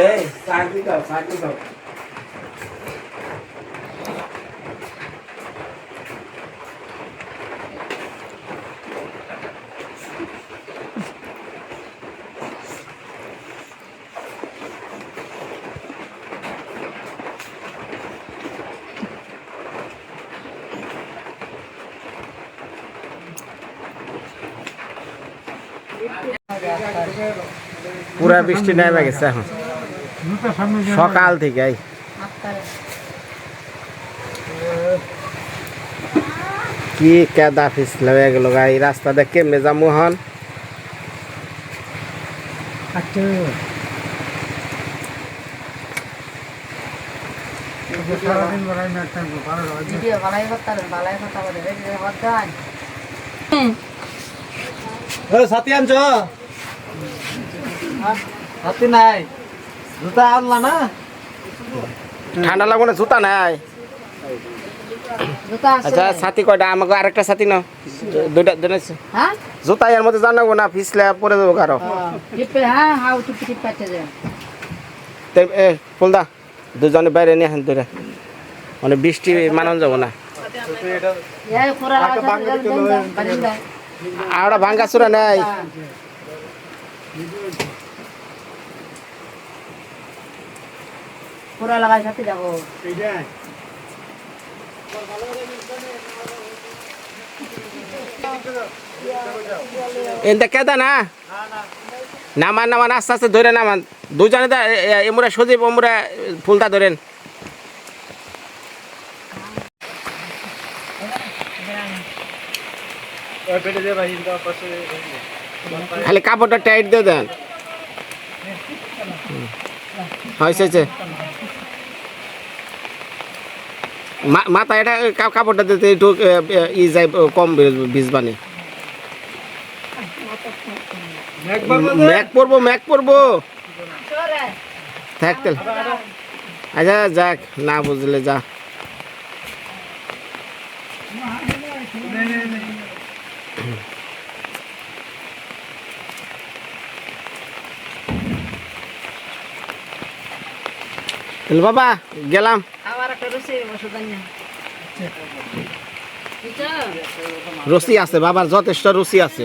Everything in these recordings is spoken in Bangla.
এই সার্ভিস দাও সার্ভিস দাও পুরা বৃষ্টি নেমে গেছে এখন। সকাল থেকে কি কেদা পিছলে হয়ে গেল গাই রাস্তাতে কেমনে যাব হন ভিডিও বালাই করতে হবে বালাই কথা বলে রেডি হদ্দান সাথী আনছ সাথী নাই। জুতা আনলা না? ঠান্ডা লাগবে না জুতা নাই আচ্ছা সাথী কয়টা? আমাকে আরেকটা সাথী নাও। দুইটা দুটা হ্যাঁ? জুতা এর মধ্যে জানাব না পিছলে পরে দেবো কারও হ্যাঁ হাউ টিপে টিপে পাচ্ছে যে তে এ ফুলদা দুজনে বাইরে নিয়ে আসেন দুইটা মানে বৃষ্টি মানানো যাব না। আর ভাঙ্গা চূড়া নেই। খোরা লাগাই সাথে যাব। কেদা না? নামান নামান, আস্তে আস্তে ধরে নামান। দুজনে দা এমরা সজীব ওমরা ফুলটা ধরেন। খালি কাপড়টা টাইট দিয়ে দেন। হয়েছে। মাথা এটা কাপড়টা দিতে একটু ই যায় কম ভিজবানি ম্যাক পরবো ম্যাক পরবো থাক তাহলে আচ্ছা যাক না বুঝলে যা। বাবা গেলাম। আবার রসে আছে, বাবার যথেষ্ট রুচি আছে।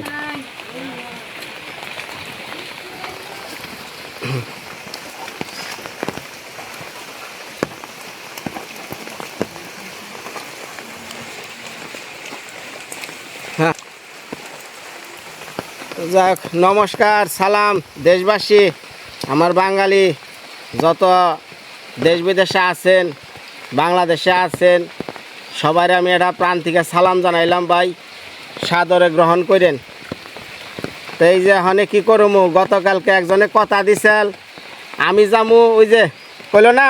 হ্যাঁ। যাক নমস্কার, সালাম, দেশবাসী, আমার বাঙালি, যত দেশ বিদেশে আছেন বাংলাদেশে আছেন। সবাই আমি এটা প্রাণ থেকে সালাম জানাইলাম ভাই। সাদরে গ্রহণ করেন। তো এই যে হনে কি করমু? গতকালকে একজনে কথা দিছিল আমি যামু, ওই যে কইল না,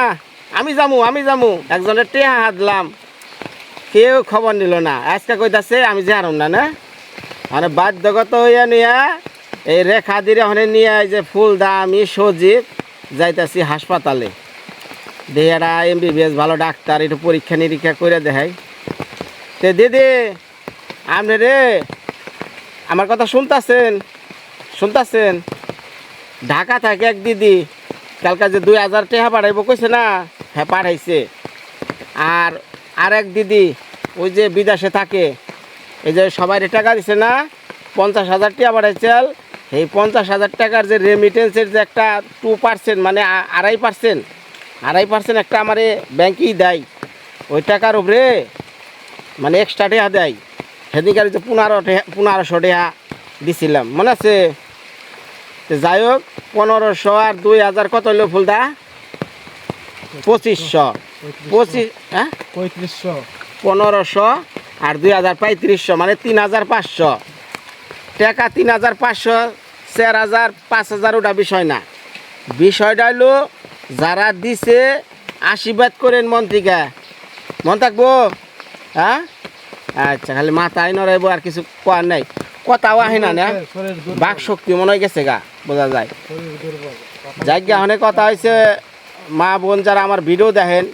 আমি যামু আমি যামু। একজনের টেহা হাতলাম কেউ খবর নিল না। আজকে কইতাছে, আমি যারম না না? মানে বাধ্যগত হইয়া নিয়া এই রেখা দিয়ে হনে নিয়ে যে ফুল দামি সজীব যাইতাছি হাসপাতালে। দেহারা এমবিবিএস ভালো ডাক্তার, একটু পরীক্ষা নিরীক্ষা করে দেখাই। তে দিদি আপনি রে, আমার কথা শুনতাছেন? শুনতাছেন? ঢাকা থাকে এক দিদি কালকে যে দুই হাজার টাকা পাঠাইবো, কইছে না? হ্যাঁ পাঠাইছে। আর আর এক দিদি, ওই যে বিদেশে থাকে, এই যে সবাই টাকা দিছে না? পঞ্চাশ হাজার টাকা পাঠাইছেন এই পঞ্চাশ হাজার টাকার যে রেমিটেন্সের যে একটা টু পার্সেন্ট মানে আড়াই পার্সেন্ট আড়াই পার্সেন্ট একটা আমারে ব্যাংকেই দেয়। ওই টাকার উপরে মানে এক্সট্রা টাকা দেয়। সেদিনকার যে পনেরো পনেরোশো টাকা দিছিলাম। মনে আছে? যাই হোক পনেরোশো আর দুই হাজার কত হইল ফুলদা? পঁচিশশো। পঁচিশ হ্যাঁ? পঁয়ত্রিশশো। পনেরোশো আর দুই হাজার পঁয়ত্রিশশো মানে তিন হাজার পাঁচশো। টাকা তিন হাজার পাঁচশো চার হাজার পাঁচ হাজার ওটা বিষয় না। বিষয়টা হলো যারা দিছে, আশীর্বাদ করেন মন মন থাকব? হ্যাঁ? আচ্ছা খালি মাথায় নড়াইবো, আর কিছু কোয়ার নাই। কথাও আহে না না? বাক শক্তি মনে হয় গেছে গা, বোঝা যায়। জায়গা অনেক কথা হয়েছে মা বোন যারা আমার ভিডিও দেখেন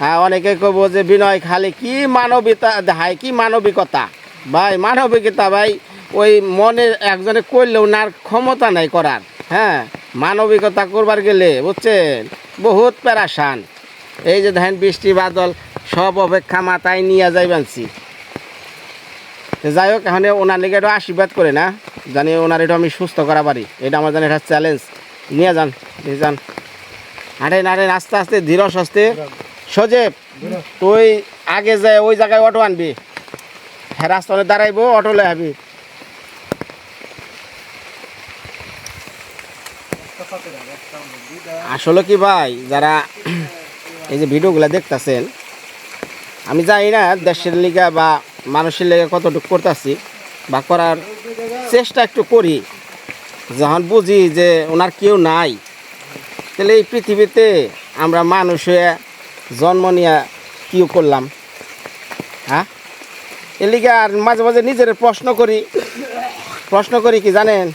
হ্যাঁ অনেকে কব যে, বিনয়, খালি কি মানবিকতা দেখায় কি মানবিকতা? ভাই মানবিকতা ভাই, ওই মনে একজনে করলেও ওনার ক্ষমতা নাই করার হ্যাঁ? মানবিকতা করবার গেলে, বুঝছেন? বহুত প্যারাসান এই যে ধান বৃষ্টি, বাদল, সব অপেক্ষা মাথায় নিয়ে যাইবানছি যাই হোক, এখন ওনার লিগে একটু আশীর্বাদ করে না। জানি ওনার একটু আমি সুস্থ করা পারি। এটা আমার জানি এটা চ্যালেঞ্জ নিয়ে যান নিয়ে যান। আরে না রে, আস্তে আস্তে, ধীর সস্তে। সজেব, তুই আগে যায় ওই জায়গায় অটো আনবি। হ্যাঁ রাস্তা দাঁড়াইবো, অটো লয়ে আসলে কি ভাই, যারা এই যে ভিডিওগুলো দেখতেছেন, আমি জানি না দেশের লিগা বা মানুষের লেগে কতটুকু করতেছি বা করার চেষ্টা একটু করি। যখন বুঝি যে ওনার কেউ নাই, তাহলে এই পৃথিবীতে আমরা মানুষ হয়ে জন্ম নিয়ে কিও করলাম হ্যাঁ? এর লিগে আর মাঝে মাঝে নিজের প্রশ্ন করি। প্রশ্ন করি কি জানেন,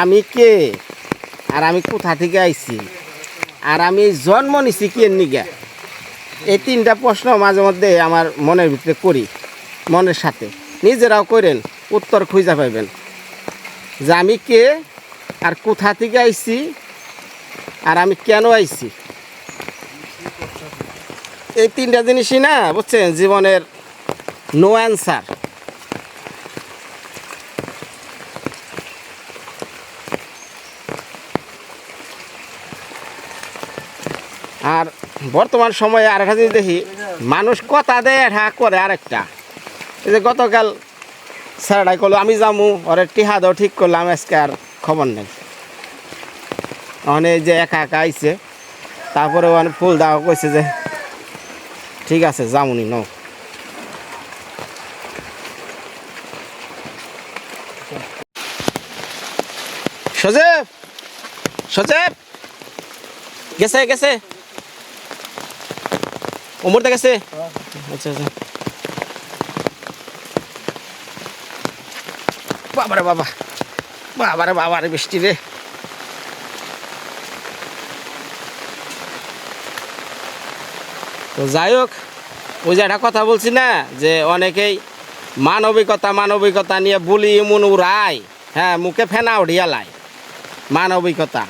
আমি কে? আর আমি কোথা থেকে আইছি? আর আমি জন্ম নিছি কে নিগা? এই তিনটা প্রশ্ন মাঝে মধ্যে আমার মনের ভিতরে করি, মনের সাথে। নিজেরাও করেন উত্তর খুঁজে পাইবেন। যে আমি কে, আর কোথা থেকে আইছি, আর আমি কেন আইছি? এই তিনটা জিনিসই না, বুঝছেন? জীবনের নো অ্যান্সার আর বর্তমান সময়ে আর একটা জিনিস দেখি, মানুষ কথা দেয় হা করে আরেকটা। এই যে গতকাল স্যারটাই করল আমি যামু, ওরে টিহা দাও, ঠিক করলাম, আজকে আর খবর নেই। এই যে একা একা আইছে, তারপরে ওখানে ফুল দাও কইছে যে, ঠিক আছে যামুনি ন সজেব সজেব, গেছে গেছে। উমরতে গেছে আচ্ছা আচ্ছা। বাবারে বাবা। বাবারে বাবারে বৃষ্টি রে। তো যাই হোক, ওই যে একটা কথা বলছি না, যে অনেকেই মানবিকতা মানবিকতা নিয়ে বুলি মন উড়ায়। হ্যাঁ মুখে ফেনা উঠিয়া লাই। মানবিকতা।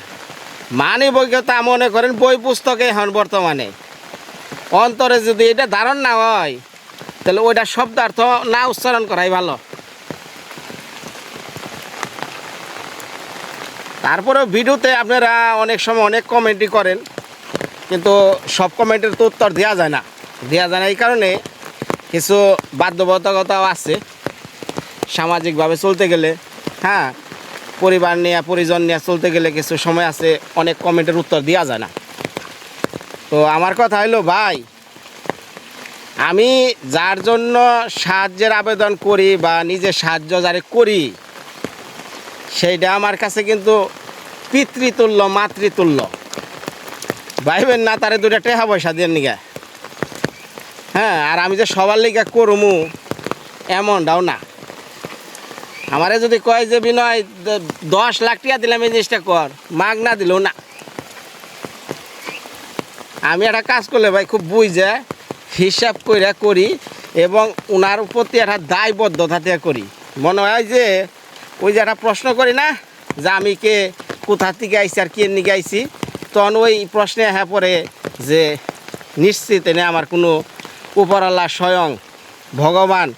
মানবিকতা মনে করেন বই পুস্তকে হন বর্তমানে। অন্তরে যদি এটা ধারণ না হয়, তাহলে ওইটা শব্দার্থ না উচ্চারণ করাই ভালো। তারপরে ভিডিওতে আপনারা অনেক সময় অনেক কমেন্টই করেন, কিন্তু সব কমেন্টের তো উত্তর দেওয়া যায় না। দেওয়া যায় না এই কারণে কিছু বাধ্যবাধকতাও আছে। সামাজিকভাবে চলতে গেলে হ্যাঁ পরিবার নিয়ে, পরিজন নিয়ে চলতে গেলে কিছু সময় আছে, অনেক কমেন্টের উত্তর দেওয়া যায় না। তো আমার কথা হলো ভাই, আমি যার জন্য সাহায্যের আবেদন করি বা নিজে সাহায্য যারে করি, সেইটা আমার কাছে কিন্তু পিতৃতুল্য, মাতৃতুল্য। ভাইবেন না, তারে দুটা টেহা পয়সা দিয়ে নিগা। হ্যাঁ আর আমি যে সবার লিগা করমু, এমনটাও না। আমারে যদি কয় যে, বিনয় দশ লাখ টাকা দিলাম এই জিনিসটা কর, মাগ না দিলেও না। আমি একটা কাজ করলে ভাই খুব বুঝে হিসাব করে করি এবং ওনার প্রতি একটা দায়বদ্ধতা দিয়ে করি। মনে হয় যে, ওই যে একটা প্রশ্ন করি না, যে আমি কে, কোথা থেকে আইছি আর কে নিয়ে আইছি, তখন ওই প্রশ্নে হ্যাঁ পরে যে, নিশ্চিত এনে আমার কোনো উপরাল্লা স্বয়ং ভগবান,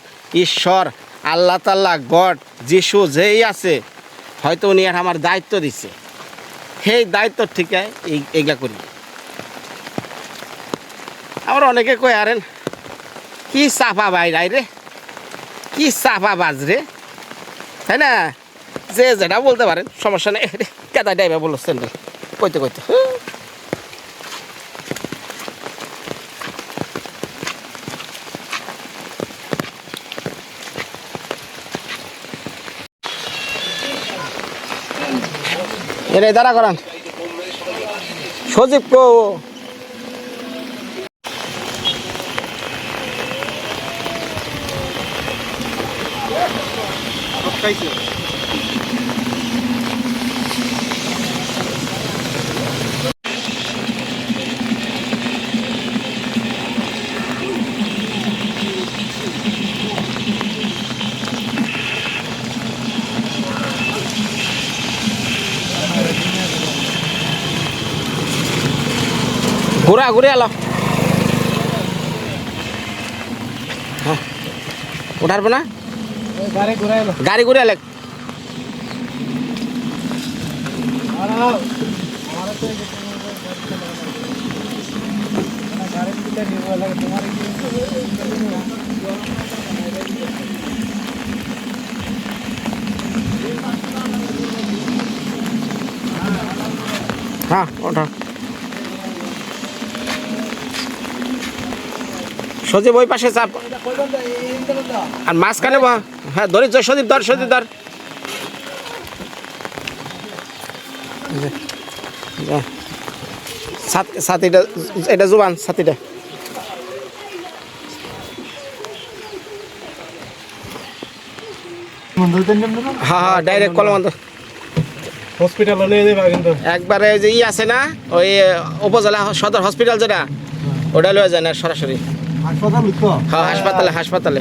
ঈশ্বর, আল্লাহ তাল্লাহ গড, যিশু যেই আছে, হয়তো উনি আর আমার দায়িত্ব দিছে। সেই দায়িত্ব থেকে এই এইগুলা করি। আবার অনেকে কয় আরেন কি চাপা বাইরাই রে কি চাপা বাজ রে? তাই না? যে যেটা বলতে পারেন, সমস্যা নেই। কেদা ডাইবা বলছেন রে। কইতে কইতে। এরে, দাঁড়া করান। সজীব কো કઈ છે ঘুরা ঘুরে আলো উঠারবো না গাড়ি এলো ঘুরে এলে লাগে। তোমার হ্যাঁ ওঠা। সজীব ওই পাশে চাপ। আর মাঝখানে বা হ্যাঁ ধর সদীপ ধর সদীপ ধর। যা, যা। সাত- সাথীটা এটা জুবান সাথীটা হ্যাঁ হ্যাঁ ডাইরেক্ট কলমন্ত হসপিটালে একবারে যে ই আছে না ওই উপজেলা সদর হসপিটাল যেটা ওটা লয়ে যায় না সরাসরি। হাসপাতাল হ্যাঁ হাসপাতালে হাসপাতালে।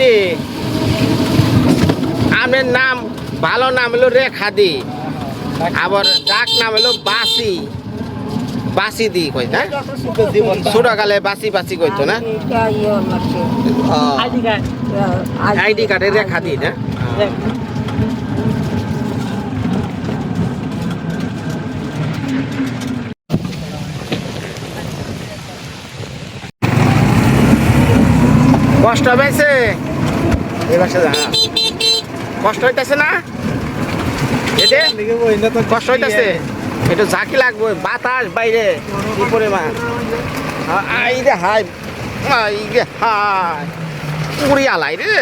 দিদি আমের নাম ভালো নাম হলো রেখা দি আবার ডাক নাম হলো বাসি বাসি দি কই না ছোটকালে বাসি বাসি কইতো না? আইডি কার্ড রেখা দি না? কষ্ট পেয়েছে এবার সে হ্যাঁ। কষ্ট হইতেছে না? এতে কষ্ট হইতেছে। একটু ঝাঁকি লাগবে বাতাস বাইরে কি পরিমাণ? আই রে হাই আই রে হাই। উড়ি আলাই রে।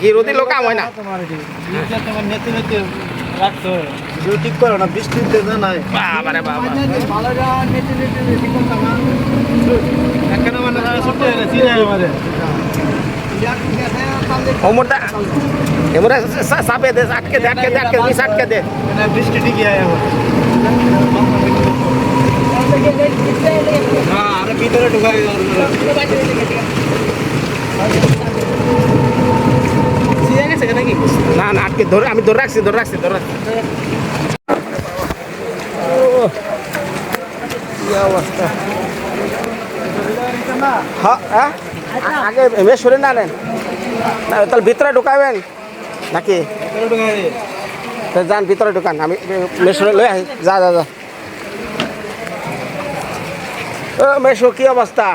গিরুদি লোক হয় না। ঠিক করো না বৃষ্টিতে বাবা। চাপে দে আটকে দে আটকে দে আটকে দে আটকে দে বৃষ্টি ঠিকই আয় হ্যাঁ আরে ভিতরে ঢুকাই না না, আটকে, ধরে, আমি ধরে রাখছি ধরে রাখছি ধরে রাখছি। অবস্থা? হ্যাঁ হ্যাঁ? আগে এমনি সরে না নেন। না, তাহলে ভিতরে ঢুকাবেন। নাকি? যান ভিতরে ঢুকান। আমি মেশরে লই আহি। যা যা যা। ও মেশো কি অবস্থা?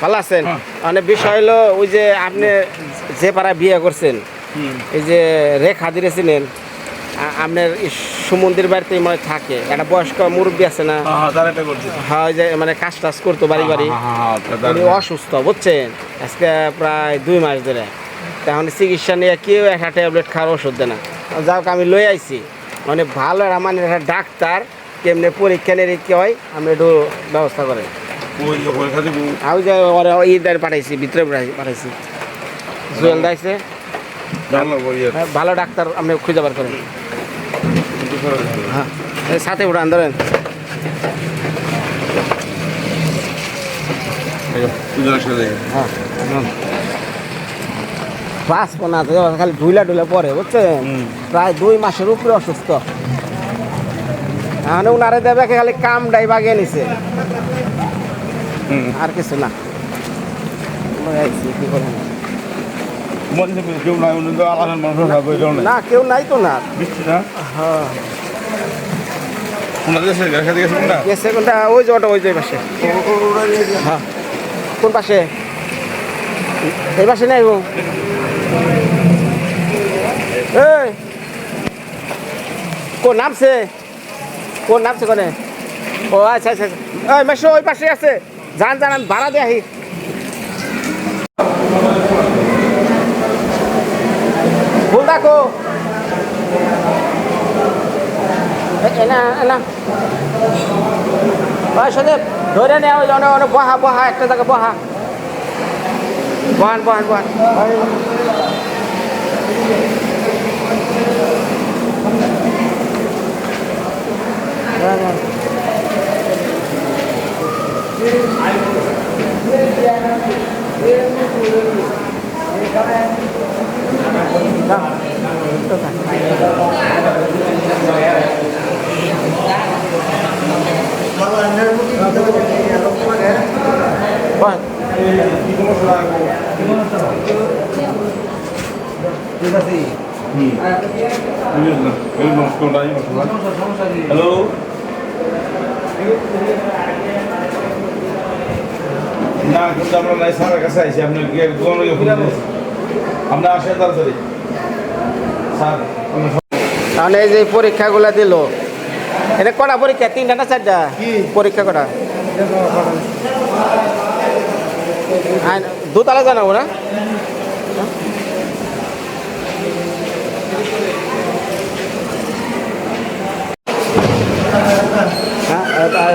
ভালো আছেন? মানে বিষয় হলো ওই যে আপনি যে পাড়ায় বিয়ে করছেন এই যে রেখা দিয়েছিলেন আ- আপনার সুমন্দির বাড়িতে মানে থাকে। একটা বয়স্ক মুরব্বী আছে না? হ্যাঁ হয় যে মানে কাজ টাজ করতো বাড়ি বাড়ি। হ্যাঁ হ্যাঁ অসুস্থ বুঝছেন? আজকে প্রায় দুই মাস ধরে। তখন চিকিৎসা নিয়ে কেউ একটা ট্যাবলেট খাওয়ার ওষুধ দেয় না। যাক আমি লই আইছি। মানে ভালো একটা মানে একটা ডাক্তার কেমনে পরীক্ষা নিরীক্ষা হয় আমি একটু ব্যবস্থা করেন দিব। আমি যে ওরা ঈদের পাঠাইছি ভিতরে পাঠাইছি। জুয়েল দাইছে। হ্যাঁ, ভালো ডাক্তার আপনি খুঁজে বার করেন। হ্যাঁ সাথে উড়ান ধরেন। হ্যাঁ পাঁচ পোনা তো খালি ঢুলা ঢুলে পরে বুঝছেন? হুম। প্রায় দুই মাসের উপরে অসুস্থ। এখন উনারে দেবে খালি কাম ডাই বাগিয়ে নিছে। হুম। আর কিছু না। কেউ নাই তো না গেছে কোনটা? ওই যে ওটা ওই যে পাশে। হ্যাঁ। কোন পাশে? এই পাশে নাই গো এই! কোন নামছে? কোন নামছে কোনে? ও আচ্ছা আচ্ছা আচ্ছা। এই মেশো ওই পাশে আছে। যান যান আমি ভাড়া দিয়ে আহি ফুল দেখো না ওই সদেব ধরে নেওয়া অনেক অনেক বহা বহা, একটা জায়গায় বহা। বহান বহান বহান। নাই স্যারের কাছে আইছি আপনি আপনি আসেন তাড়াতাড়ি। স্যার তাহলে এই যে পরীক্ষাগুলো দিল এটা কটা পরীক্ষা? তিনটা না চারটা? পরীক্ষা কটা? দুতলা জানাব না হ্যাঁ,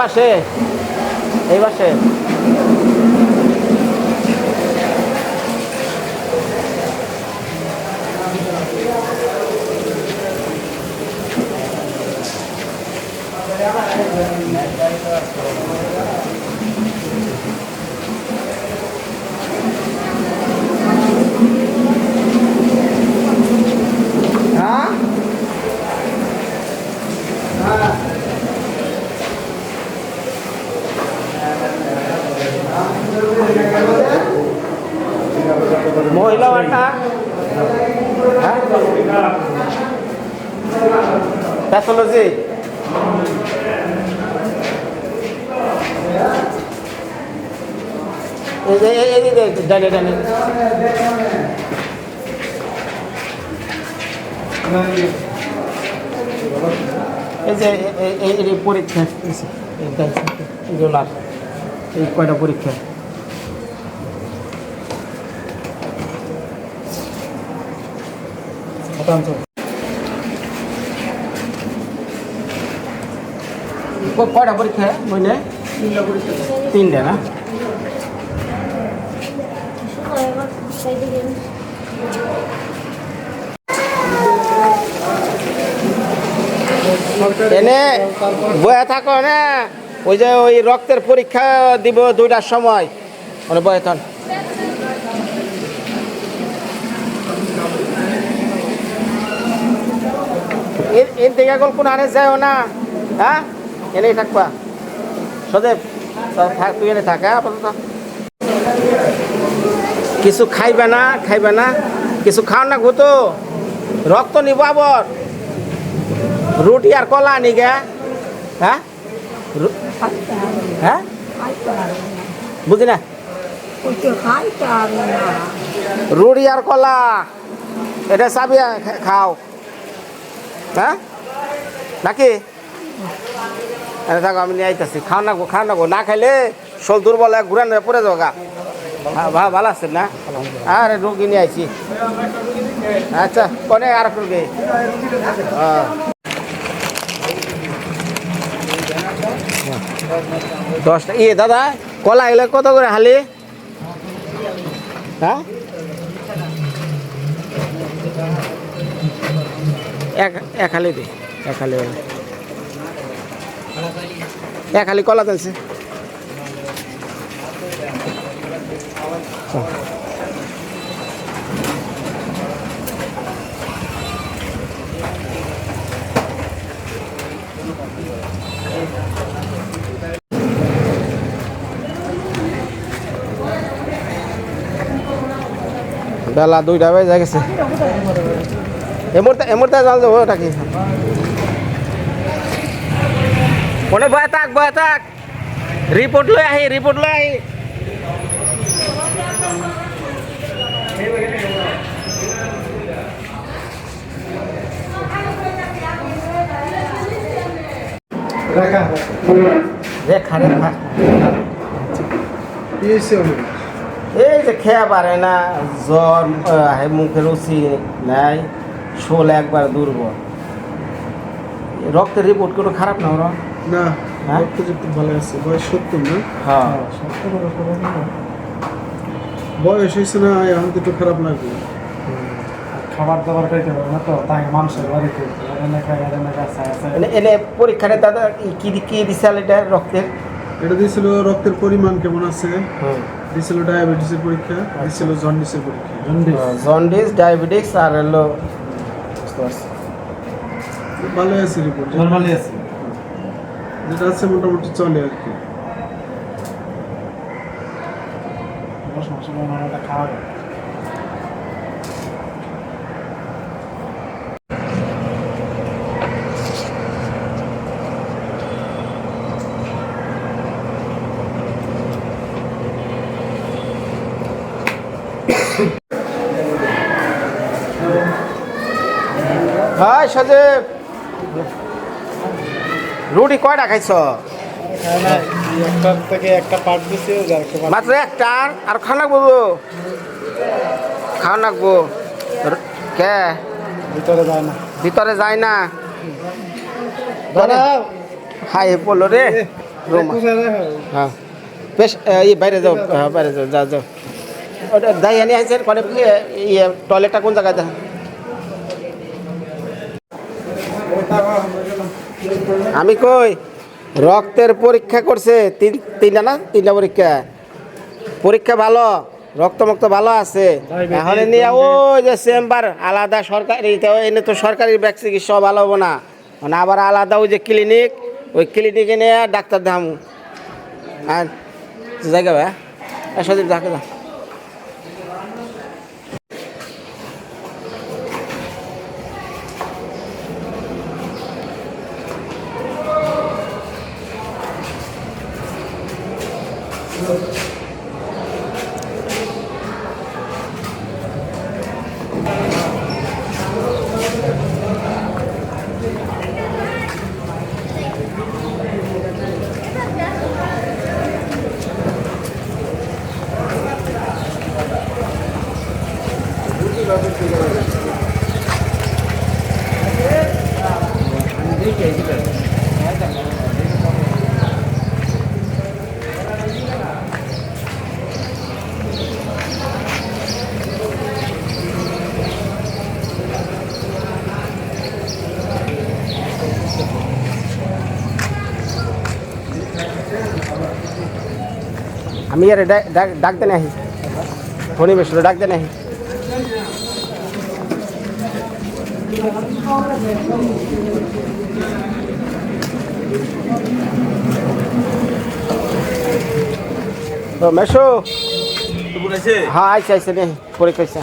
পাশে এই পাশে হ্যাঁ মহিলা একটা হ্যাঁ প্যাথোলজি এই যে এই এই যে ডানে ডানে এই যে এই পরীক্ষা এগুলার এই কয়টা পরীক্ষা? কয়টা পরীক্ষা বুঝলে তিনটা না? এনে, বয়ে থাকো না ওই যে ওই রক্তের পরীক্ষা দিব দুইটার সময়। মানে বয়ে থান। এর- এখন কোন আনে যাও না। হ্যাঁ? এনেই থাকবা। সদেব তুই এনে থাক হ্যাঁ আপাতত। কিছু খাইবে না খাইবে না। কিছু খাও না ঘুতো। রক্ত নিব আবার। রুটি আর কলা আনি গে। হ্যাঁ? হ্যাঁ? বুঝি না? রুটি আর কলা। এটা চাবি খাও। হ্যাঁ? নাকি? থাকো, আমি নিয়ে আইতেছি। খাও না খাও না না খাইলে শোল দুর্বল এক ঘুরান পরে যাও গা। হ্যাঁ ভালো আছেন না? আরে, রুগী নিয়ে আইছি। আচ্ছা কোনে আর একটু রুগী। হ্যাঁ। দশটা। ইয়ে দাদা, কলা এগুলো কত করে হালি? হ্যাঁ? এক এক হালি দে, এক হালি। এক হালি কলা দিলছে বেলা দুইটা বেজে গেছে এমরতে এমরতে জাল দেবো ওটা কি? কোনে বয়ে থাক বয়ে থাক। রিপোর্ট লৈ আহি রিপোর্ট লৈ আহি। এই যে খেয়া পারে না জ্বর আহে মুখে রুচি নাই শোল একবার দুর্বল। রক্তের রিপোর্ট কোনো খারাপ না ওরা না হ্যাঁ? রক্ত যুক্ত ভালো আছে বয়স সত্তর না? হ্যাঁ। বয়স হয়েছে না এখন তো একটু খারাপ লাগবে। খাবার দাবার খাইতে পারে না তো তাই মানুষের বাড়িতে। এনে খাই এনে পরীক্ষাটা দাদা কি কি দিছাল এটা রক্তের এটা দিয়েছিল রক্তের পরিমাণ কেমন আছে দিয়েছিল ডায়াবেটিসের পরীক্ষা দিয়েছিল জন্ডিসের পরীক্ষা জন্ডিস জন্ডিস ডায়াবেটিস আর হলো। ভালো আছে রিপোর্ট নর্মালি আছে যেটা আছে মোটামুটি চলে আর কি খাওয়া হাই সজীব। রুটি কয়টা খাইছ? মাত্র একটা আর খাওয়া লাগবো খাওয়া লাগবো। কে? ভিতরে যায় না। ভিতরে যায় না? হাই পড়ল রে। হ্যাঁ। বেশ এই বাইরে যাও। হ্যাঁ বাইরে যাও যা যাও। ওটা আছে কনে ইয়ে টয়লেটটা কোন জায়গায় দেখা? আমি কই, রক্তের পরীক্ষা করছে, তিন, তিনটা না? তিনটা পরীক্ষা। পরীক্ষা ভালো রক্ত মুক্ত ভালো আছে। এখন নিয়ে ওই যে চেম্বার, আলাদা সরকারি এনে তো সরকারি চিকিৎসা ভালো হব না। মানে আবার আলাদা ওই যে ক্লিনিক ওই ক্লিনিকে নিয়ে ডাক্তার দেখামু। আর, জায়গা ভাই সদীপ দেখে। যা আমি আরে ডাক ডাক- ডাকতে নাহি ফোনে বেশ ডাকতে নাহি তো মেশো। হ্যাঁ আইসে আইসে নে, পরে কইসা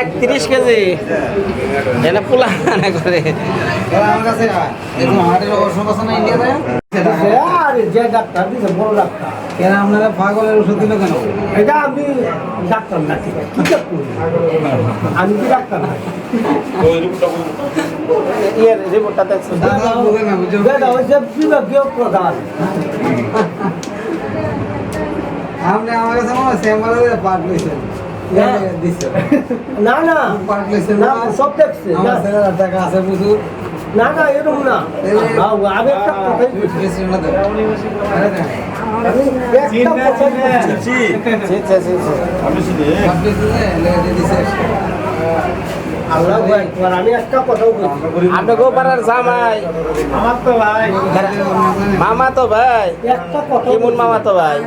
একত্রিশ কেজি। এটা পোলা না করে যে ডাক্তার দিছে বড় ডাক্তার। কেন আপনারা পাগলের ওষুধ দিল কেন? এটা আমি ডাক্তার না ঠিক আছে। আমি কি ডাক্তার না? রূপটা বলুন। ইয়ের রিপোর্টটাতে এটা হচ্ছে বিভাগীয় প্রধান আপনি আমার কাছে মনে হয় শ্যামবাজারে পার্ট লইছেন হ্যাঁ। দিচ্ছে না না পার্ট লইছেন না সব দেখছে আমার ছেলেরা টাকা আছে প্রচুর না না এরকম না আ- আমি একটা কথাই বলছি। বেশি না তো আরে না আমি একটা জামাই। আমার তো ভাই। মামা তো ভাই। একটা কথা কেমন মামা তো ভাই।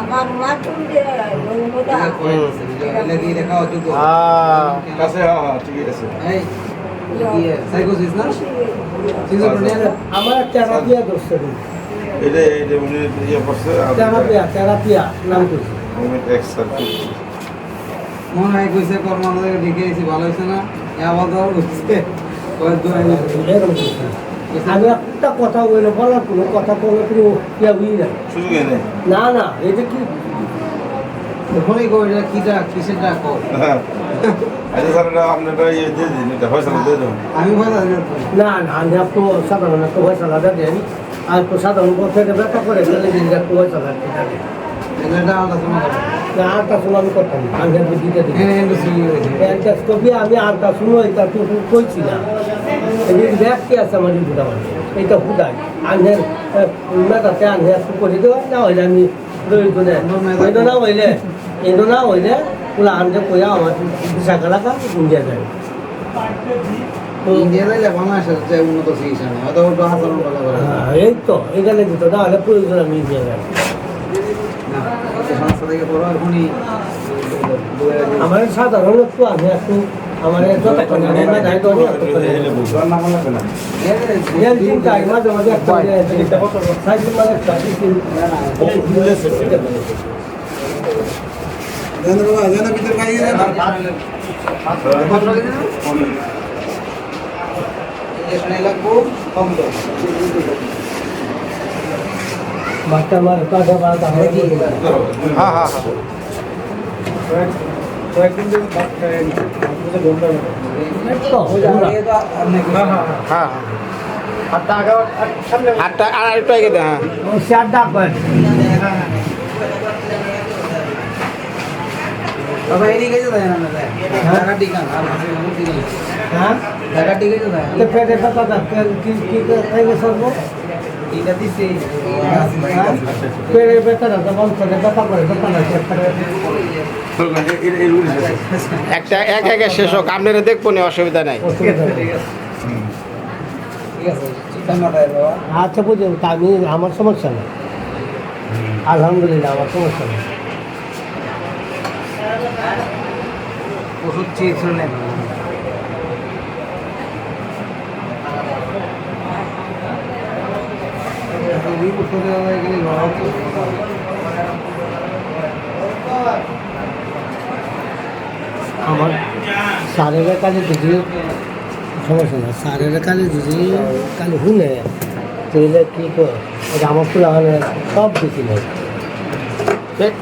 আমার হ্যাঁ ঠিকই আছে। এই সাইকোসিস না? সিজোফ্রেনিয়া আমার থেরাপিয়া দোষে এটা এটা উনি ইয়ে করছে থেরাপিয়া থেরাপিয়া নাম করছি এক্স আর কি মনে হয় কইছে কর্মানো থেকে ঢেকে এসে ভালো হয়েছে না? এ আবার দেওয়ার হচ্ছে। আমি একটা কথা বলে বলার কোনো কথা কোনো কোনো ইয়া বুঝি না। না না এটা কি? ওখানে কো এটা কিটা কিসের ডাক কো আচ্ছা স্যার এটা আপনারা ইয়ে দিয়ে দিন এটা ফয়সালা দিয়ে দেবেন আমি না না আমি একটু সাধারণ একটা পয়সা লাগা দেন আর একটু সাধারণ পথে ব্যথা করে গেলে দিন। একটু এটা আলাদা যাবে না আটটা শুনো আমি করতাম একটু দিতে শুনি হয়েছে এন্টাস্কোপি আমি আটটা শুনো এটা তো কইছি না। এদিকে ব্যাগটি আছে আমার বুড়া মানে এটা হুদাই। মেটাতে আনহে একটু করে দেওয়া না হইলে আমি এটা না। হইলে এটা না হইলে ওরা আনতে কইয়া আমার বিশাখা লাগা যায় ইন্ডিয়া যাইলে বাংলাদেশের যে উন্নত চিকিৎসা নেই হয়তো ওটা আচরণ ভালো করে। হ্যাঁ, এই তো এখানে দিত না হলে প্রয়োজন আমি দিয়ে যাই আমার সাধারণ একটু আমি একটু আমার যতক্ষণ লাগবে না রিয়েল চিন্তাই মাঝে মাঝে একটা সাইকেল মানে একটা ভিতরে বাইরে লাগবো কম বাচ্চা আমার কাছে বাড়া তাহলে কি হ্যাঁ হ্যাঁ হ্যাঁ। কয়েকদিন ধরে ভাত। হ্যাঁ হ্যাঁ হ্যাঁ আগে ঢাকা টিকা ঢাকা টিকে এটা দিছে। একটা এক একে শেষ হোক আপনারা দেখব না অসুবিধা নাই। আচ্ছা বুঝলেন তা আমি আমার সমস্যা নেই। আলহামদুলিল্লাহ আমার সমস্যা নেই। ওষুধ চিকিৎসা নেই রিপোর্ট করে গেলে লড়াও আমার স্যারের কাছে যদি সমস্যা না স্যারের কাছে যদি কালে শুনে তাহলে কি করে? আমার তো লাগানো সব কিছু নেই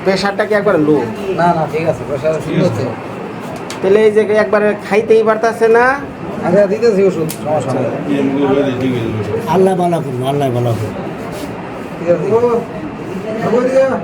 প্রেশারটা কি একবার লো না না ঠিক আছে প্রেশার সুন্দর আছে। তাহলে এই যে একবারে খাইতেই পারতাছে না? আচ্ছা দিতেছি ওষুধ সমস্যা নেই। আল্লাহ বালা করব আল্লাহ বালা করব ঠিক আছে